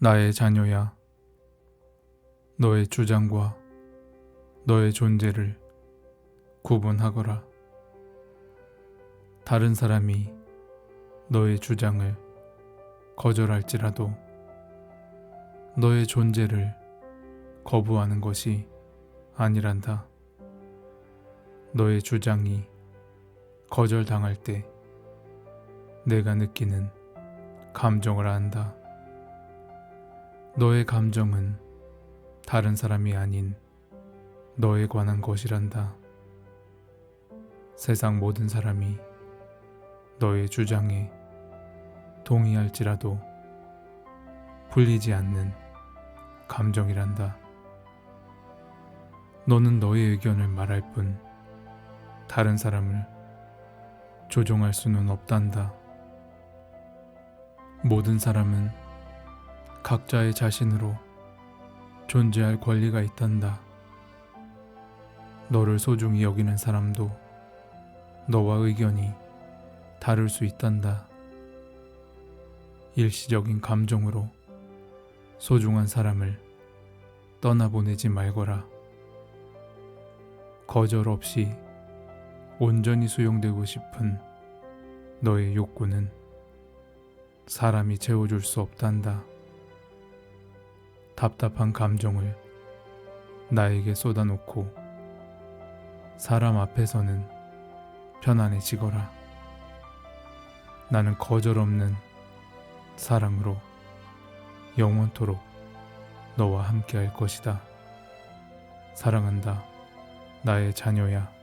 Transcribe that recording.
나의 자녀야. 너의 주장과 너의 존재를 구분하거라. 다른 사람이 너의 주장을 거절할지라도 너의 존재를 거부하는 것이 아니란다. 너의 주장이 거절당할 때 내가 느끼는 감정을 안다. 너의 감정은 다른 사람이 아닌 너에 관한 것이란다. 세상 모든 사람이 너의 주장에 동의할지라도 풀리지 않는 감정이란다. 너는 너의 의견을 말할 뿐 다른 사람을 조종할 수는 없단다. 모든 사람은 각자의 자신으로 존재할 권리가 있단다. 너를 소중히 여기는 사람도 너와 의견이 다를 수 있단다. 일시적인 감정으로 소중한 사람을 떠나보내지 말거라. 거절 없이 온전히 수용되고 싶은 너의 욕구는 사람이 채워줄 수 없단다. 답답한 감정을 나에게 쏟아놓고 사람 앞에서는 편안해지거라. 나는 거절 없는 사랑으로 영원토록 너와 함께 할 것이다. 사랑한다. 나의 자녀야.